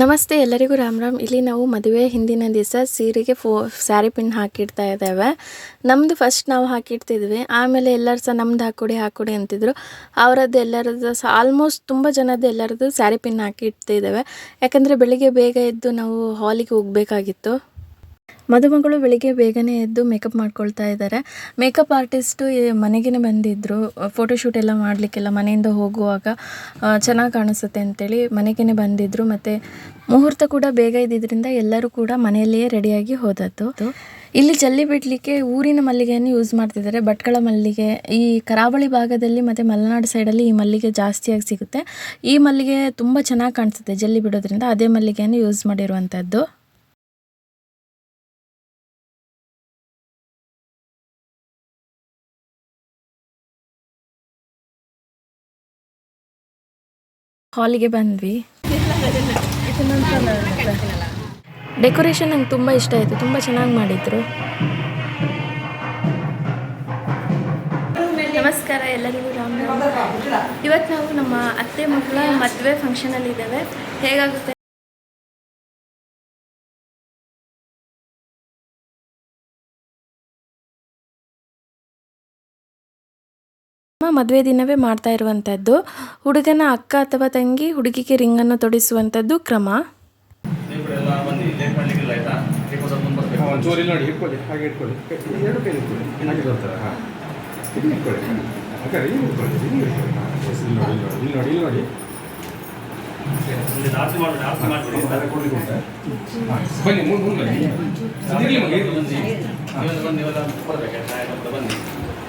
ನಮಸ್ತೆ, ಎಲ್ಲರಿಗೂ ರಾಮ್ ರಾಮ್. ಇಲ್ಲಿ ನಾವು ಮದುವೆ ಹಿಂದಿನ ದಿವಸ ಸೀರೆಗೆ ಫೋ, ಸ್ಯಾರಿ ಪಿನ್ ಹಾಕಿಡ್ತಾ ಇದ್ದೇವೆ. ನಮ್ಮದು ಫಸ್ಟ್ ನಾವು ಹಾಕಿಡ್ತಿದ್ವಿ. ಆಮೇಲೆ ಎಲ್ಲರೂ ಸಹ ನಮ್ದು ಹಾಕೊಡಿ ಹಾಕೊಡಿ ಅಂತಿದ್ರು. ಅವರದ್ದು ಎಲ್ಲರದ್ದು ಸಹ ಆಲ್ಮೋಸ್ಟ್ ತುಂಬ ಜನದ್ದು ಎಲ್ಲರದ್ದು ಸ್ಯಾರಿ ಪಿನ್ ಹಾಕಿ ಇಡ್ತಿದ್ದೇವೆ ಯಾಕಂದರೆ ಬೆಳಿಗ್ಗೆ ಬೇಗ ಎದ್ದು ನಾವು ಹಾಲಿಗೆ ಹೋಗಬೇಕಾಗಿತ್ತು. ಮದುಮಗಳು ಬೆಳಿಗ್ಗೆ ಬೇಗನೆ ಎದ್ದು ಮೇಕಪ್ ಮಾಡ್ಕೊಳ್ತಾ ಇದ್ದಾರೆ. ಮೇಕಪ್ ಆರ್ಟಿಸ್ಟು ಮನೆಗೇ ಬಂದಿದ್ದರು ಫೋಟೋಶೂಟ್ ಎಲ್ಲ ಮಾಡಲಿಕ್ಕೆಲ್ಲ ಮನೆಯಿಂದ ಹೋಗುವಾಗ ಚೆನ್ನಾಗಿ ಕಾಣಿಸುತ್ತೆ ಅಂತೇಳಿ ಮನೆಗೇ ಬಂದಿದ್ದರು ಮತ್ತು ಮುಹೂರ್ತ ಕೂಡ ಬೇಗ ಇದ್ದಿದ್ದರಿಂದ ಎಲ್ಲರೂ ಕೂಡ ಮನೆಯಲ್ಲಿಯೇ ರೆಡಿಯಾಗಿ ಹೋದದ್ದು. ಇಲ್ಲಿ ಜಲ್ಲಿ ಬಿಡಲಿಕ್ಕೆ ಊರಿನ ಮಲ್ಲಿಗೆಯನ್ನು ಯೂಸ್ ಮಾಡ್ತಿದ್ದಾರೆ. ಭಟ್ಕಳ ಮಲ್ಲಿಗೆ, ಈ ಕರಾವಳಿ ಭಾಗದಲ್ಲಿ ಮತ್ತು ಮಲೆನಾಡು ಸೈಡಲ್ಲಿ ಈ ಮಲ್ಲಿಗೆ ಜಾಸ್ತಿಯಾಗಿ ಸಿಗುತ್ತೆ. ಈ ಮಲ್ಲಿಗೆ ತುಂಬ ಚೆನ್ನಾಗಿ ಕಾಣಿಸುತ್ತೆ ಜಲ್ಲಿ ಬಿಡೋದ್ರಿಂದ. ಅದೇ ಮಲ್ಲಿಗೆಯನ್ನು ಯೂಸ್ ಮಾಡಿರುವಂಥದ್ದು ಹಾಲಿಗೆ ಬಂದ್ವಿ. ಡೆಕೋರೇಷನ್ ನಂಗೆ ತುಂಬ ಇಷ್ಟ ಆಯಿತು, ತುಂಬ ಚೆನ್ನಾಗಿ ಮಾಡಿದ್ರು. ನಮಸ್ಕಾರ, ಎಲ್ಲರಿಗೂ ರಾಮ್ ಇವತ್ತು ನಾವು ನಮ್ಮ ಅತ್ತೆ ಮಕ್ಕಳ ಮದುವೆ ಫಂಕ್ಷನಲ್ಲಿ ಇದ್ದೇವೆ. ಹೇಗಾಗುತ್ತೆ? ಮದುವೆ ದಿನವೇ ಮಾಡ್ತಾ ಇರುವಂಥದ್ದು ಹುಡುಗನ ಅಕ್ಕ ಅಥವಾ ತಂಗಿ ಹುಡುಗಿಗೆ ರಿಂಗನ್ನು ತೊಡಿಸುವಂಥದ್ದು ಕ್ರಮ ಬನ್ನಿ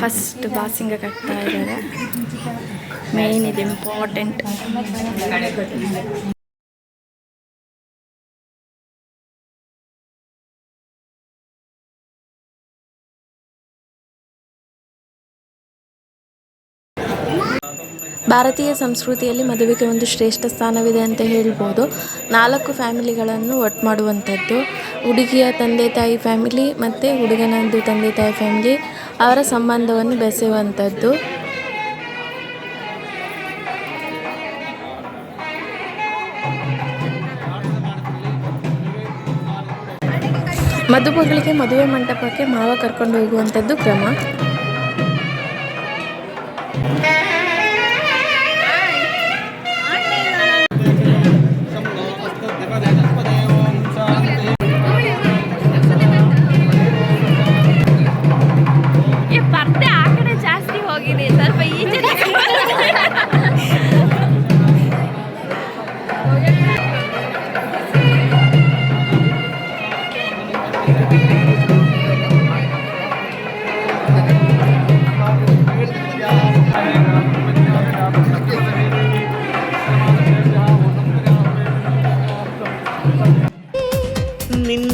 ಫಸ್ಟ್ ಬಾಸಿಂಗ ಕಟ್ತಾ ಇದ್ದಾರೆ ಮೇನ್ ಇದು ಇಂಪಾರ್ಟೆಂಟ್ ಭಾರತೀಯ ಸಂಸ್ಕೃತಿಯಲ್ಲಿ ಮದುವೆಗೆ ಒಂದು ಶ್ರೇಷ್ಠ ಸ್ಥಾನವಿದೆ ಅಂತ ಹೇಳ್ಬೋದು. ನಾಲ್ಕು ಫ್ಯಾಮಿಲಿಗಳನ್ನು ಒಟ್ಟು ಮಾಡುವಂಥದ್ದು. ಹುಡುಗಿಯ ತಂದೆ ತಾಯಿ ಫ್ಯಾಮಿಲಿ ಮತ್ತು ಹುಡುಗನದ್ದು ತಂದೆ ತಾಯಿ ಫ್ಯಾಮಿಲಿ ಅವರ ಸಂಬಂಧವನ್ನು ಬೆಸೆಯುವಂಥದ್ದು. ಮದುಮಗಳಿಗೆ ಮದುವೆ ಮಂಟಪಕ್ಕೆ ಮಾವ ಕರ್ಕೊಂಡು ಹೋಗುವಂಥದ್ದು ಕ್ರಮ.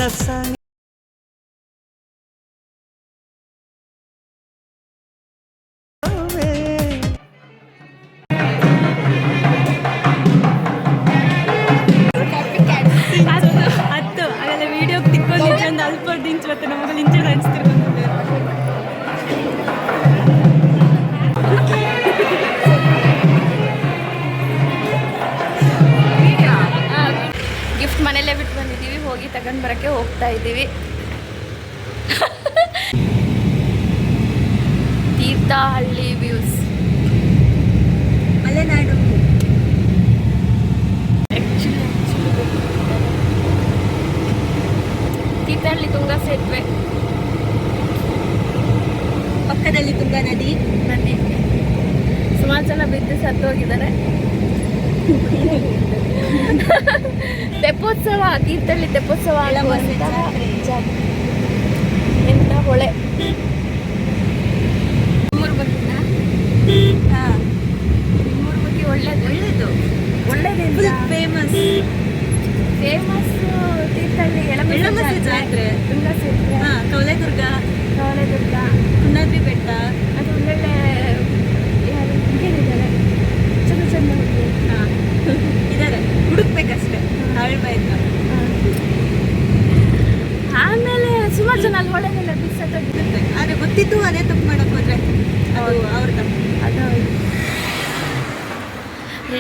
ನಿನ್ನ ಸ ಹತ್ತು ಆಗಲ್ಲ ವಿಡಿಯೋ ತಿಕ್ಕೊಂಡು ಒಂದು ಅಲ್ಪ ದಿಂಚು ಮತ್ತೆ ನಮಗೆ ಇಂಚೆ ಹಂಚ್ತಿರ್ಬೇಕು ತಗೊಂಡು ಬರಕ್ಕೆ ಹೋಗ್ತಾ ಇದ್ದೀವಿ. ತೀರ್ಥಹಳ್ಳಿ ವ್ಯೂಸ್ ಮಲೆನಾಡು. ತೀರ್ಥಹಳ್ಳಿ ತುಂಗಾ ಸೇತುವೆ ಪಕ್ಕದಲ್ಲಿ ತುಂಗಾ ನದಿ. ನದಿ. ಸುಮಾರು ಜನ ಬಿದ್ದು ಸತ್ತೋಗಿದ್ದಾರೆ. ತೆಪ್ಪೋತ್ಸವ ತೀರ್ಥಹಳ್ಳಿ ತೆಪ್ಪೋತ್ಸವ ಆಗುವಂತಹ ಜಾಗ. ಎಂತ ಹೊಳೆ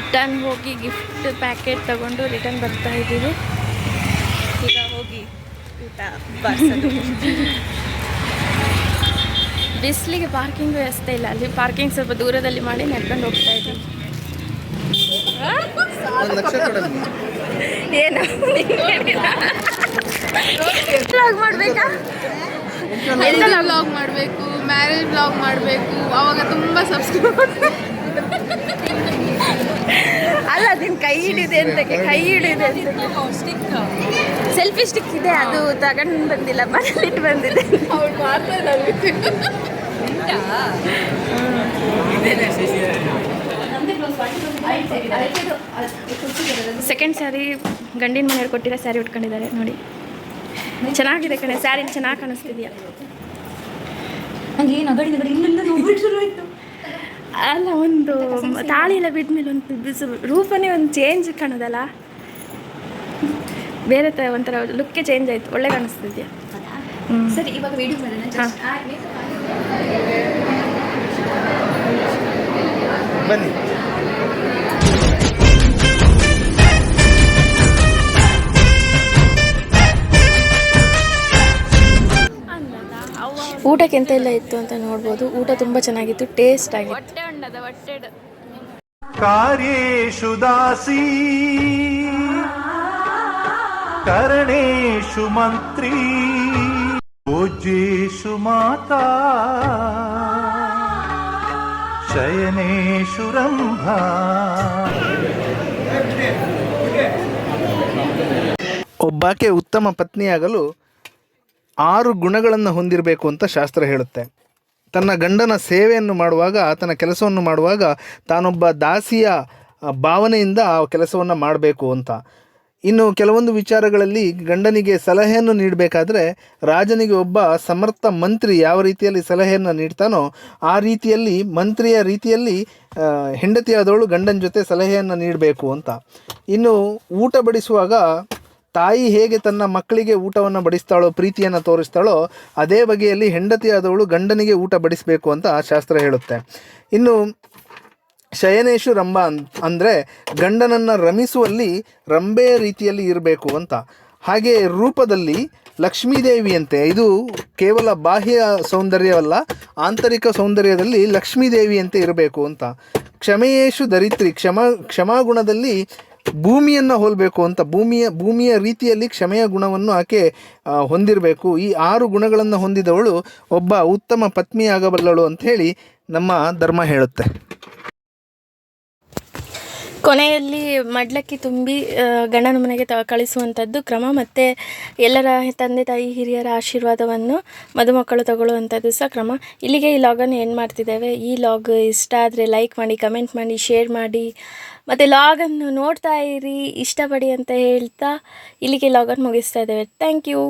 ರಿಟರ್ನ್ ಹೋಗಿ ಗಿಫ್ಟ್ ಪ್ಯಾಕೆಟ್ ತಗೊಂಡು ರಿಟರ್ನ್ ಬರ್ತಾ ಇದ್ದೀವಿ. ಈಗ ಹೋಗಿ ಊಟ ಬಾರ್ಸೋದು. ಬಿಸಿಲಿಗೆ ಪಾರ್ಕಿಂಗ್ ವ್ಯವಸ್ಥೆ ಇಲ್ಲ. ಅಲ್ಲಿ ಪಾರ್ಕಿಂಗ್ ಸ್ವಲ್ಪ ದೂರದಲ್ಲಿ ಮಾಡಿ ನಡ್ಕೊಂಡು ಹೋಗ್ತಾ ಇದ್ದೀವಿ. ಏನು? ಬ್ಲಾಗ್ ಮಾಡಬೇಕಾ? ಎಲ್ಲ ಬ್ಲಾಗ್ ಮಾಡಬೇಕು ಮ್ಯಾರೇಜ್ ಬ್ಲಾಗ್ ಮಾಡಬೇಕು. ಅವಾಗ ತುಂಬ ಸಬ್ಸ್ಕ್ರೈಬ್ ಅಲ್ಲ ಅದೇನು ಕೈ ಹಿಡಿದೆ ಅಂತ ಕೈ ಹಿಡಿದೆ ಅಂತ. ಸೆಲ್ಫಿ ಸ್ಟಿಕ್ ಇದೆ ಅದು ತಗೊಂಡು ಬಂದಿಲ್ಲ ಮನೇಲಿಟ್ಟು ಬಂದಿದೆ. ಸೆಕೆಂಡ್ ಸ್ಯಾರಿ ಗಂಡಿನ ಮನೆಯವ್ರು ಕೊಟ್ಟಿರೋ ಸ್ಯಾರಿ ಉಟ್ಕೊಂಡಿದ್ದಾರೆ ನೋಡಿ. ಚೆನ್ನಾಗಿದೆ ಕಣೆ ಸ್ಯಾರಿ ಚೆನ್ನಾಗಿ ಕಾಣಿಸ್ತಿದ್ಯಾ? ನಂಗೆ ನಗಡಿ ನಗಡಿ ಇಲ್ಲಿಂದ ನೋಡ್ಬಿಟ್ಟು ಶುರು ಆಯ್ತು. ಅಲ್ಲ ಒಂದು ತಾಳಿ ಎಲ್ಲ ಬಿದ್ಮೇಲೆ ಒಂದು ಬಿಸು ರೂಪನೇ ಒಂದು ಚೇಂಜ್ ಕಾಣೋದಲ್ಲ? ಬೇರೆ ಥರ ಒಂಥರ ಲುಕ್ಕೇ ಚೇಂಜ್ ಆಯಿತು. ಒಳ್ಳೆ ಕಾಣಿಸ್ತಿದ್ಯಾ? ಸರಿ ಇವಾಗ ವಿಡಿಯೋ ಮಾಡೋಣ. ಬನ್ನಿ. ಊಟಕ್ಕೆ ಎಂತೆಲ್ಲ ಇತ್ತು ಅಂತ ನೋಡ್ಬೋದು. ಊಟ ತುಂಬಾ ಚೆನ್ನಾಗಿತ್ತು ಟೇಸ್ಟ್ ಆಗಿತ್ತು. ಕಾರ್ಯೇಶು ದಾಸಿ ಕರಣೇಶು ಮಂತ್ರಿ ಪೂಜ್ಯೇಶು ಮಾತಾ ಶಯನೇಶು ರಂಭ. ಒಬ್ಬಾಕೆ ಉತ್ತಮ ಪತ್ನಿಯಾಗಲು ಆರು ಗುಣಗಳನ್ನು ಹೊಂದಿರಬೇಕು ಅಂತ ಶಾಸ್ತ್ರ ಹೇಳುತ್ತೆ. ತನ್ನ ಗಂಡನ ಸೇವೆಯನ್ನು ಮಾಡುವಾಗ, ಆತನ ಕೆಲಸವನ್ನು ಮಾಡುವಾಗ ತಾನೊಬ್ಬ ದಾಸಿಯ ಭಾವನೆಯಿಂದ ಆ ಕೆಲಸವನ್ನು ಮಾಡಬೇಕು ಅಂತ. ಇನ್ನು ಕೆಲವೊಂದು ವಿಚಾರಗಳಲ್ಲಿ ಗಂಡನಿಗೆ ಸಲಹೆಯನ್ನು ನೀಡಬೇಕಾದ್ರೆ ರಾಜನಿಗೆ ಒಬ್ಬ ಸಮರ್ಥ ಮಂತ್ರಿ ಯಾವ ರೀತಿಯಲ್ಲಿ ಸಲಹೆಯನ್ನು ನೀಡ್ತಾನೋ ಆ ರೀತಿಯಲ್ಲಿ, ಮಂತ್ರಿಯ ರೀತಿಯಲ್ಲಿ ಹೆಂಡತಿಯಾದವಳು ಗಂಡನ ಜೊತೆ ಸಲಹೆಯನ್ನು ನೀಡಬೇಕು ಅಂತ. ಇನ್ನು ಊಟ ಬಡಿಸುವಾಗ ತಾಯಿ ಹೇಗೆ ತನ್ನ ಮಕ್ಕಳಿಗೆ ಊಟವನ್ನು ಬಡಿಸ್ತಾಳೋ, ಪ್ರೀತಿಯನ್ನು ತೋರಿಸ್ತಾಳೋ, ಅದೇ ಬಗೆಯಲ್ಲಿ ಹೆಂಡತಿಯಾದವಳು ಗಂಡನಿಗೆ ಊಟ ಬಡಿಸಬೇಕು ಅಂತ ಶಾಸ್ತ್ರ ಹೇಳುತ್ತೆ. ಇನ್ನು ಶಯನೇಶು ರಂಭ ಅನ್, ಅಂದರೆ ಗಂಡನನ್ನು ರಮಿಸುವಲ್ಲಿ ರಂಬೆಯ ರೀತಿಯಲ್ಲಿ ಇರಬೇಕು ಅಂತ. ಹಾಗೆ ರೂಪದಲ್ಲಿ ಲಕ್ಷ್ಮೀದೇವಿಯಂತೆ, ಇದು ಕೇವಲ ಬಾಹ್ಯ ಸೌಂದರ್ಯವಲ್ಲ, ಆಂತರಿಕ ಸೌಂದರ್ಯದಲ್ಲಿ ಲಕ್ಷ್ಮೀದೇವಿಯಂತೆ ಇರಬೇಕು ಅಂತ. ಕ್ಷಮೆಯೇಶು ದರಿತ್ರಿ ಕ್ಷಮ, ಕ್ಷಮಾಗುಣದಲ್ಲಿ ಭೂಮಿಯನ್ನು ಹೋಲಬೇಕು ಅಂತ ಭೂಮಿಯ ಭೂಮಿಯ ರೀತಿಯಲ್ಲಿ ಕ್ಷಮೆಯ ಗುಣವನ್ನು ಆಕೆ ಹೊಂದಿರಬೇಕು. ಈ ಆರು ಗುಣಗಳನ್ನು ಹೊಂದಿದವಳು ಒಬ್ಬ ಉತ್ತಮ ಪತ್ನಿಯಾಗಬಲ್ಲಳು ಅಂತ ಹೇಳಿ ನಮ್ಮ ಧರ್ಮ ಹೇಳುತ್ತೆ. ಕೊನೆಯಲ್ಲಿ ಮಡ್ಲಕ್ಕಿ ತುಂಬಿ ಗಂಡನ ಮನೆಗೆ ತ, ಕಳಿಸುವಂಥದ್ದು ಕ್ರಮ ಮತ್ತು ಎಲ್ಲರ ತಂದೆ ತಾಯಿ ಹಿರಿಯರ ಆಶೀರ್ವಾದವನ್ನು ಮದುಮಕ್ಕಳು ತಗೊಳ್ಳುವಂಥದ್ದು ಸಹ ಕ್ರಮ. ಇಲ್ಲಿಗೆ ಈ ಲಾಗನ್ನು ಎಂಡ್ ಮಾಡ್ತಿದ್ದೇವೆ. ಈ ಲಾಗ್ ಇಷ್ಟ ಆದರೆ ಲೈಕ್ ಮಾಡಿ ಕಮೆಂಟ್ ಮಾಡಿ ಶೇರ್ ಮಾಡಿ. ಮತ್ತು ಲಾಗನ್ನು ನೋಡ್ತಾ ಇರಿ, ಇಷ್ಟಪಡಿ ಅಂತ ಹೇಳ್ತಾ ಇಲ್ಲಿಗೆ ಲಾಗನ್ನು ಮುಗಿಸ್ತಾ ಇದ್ದೇವೆ. Thank you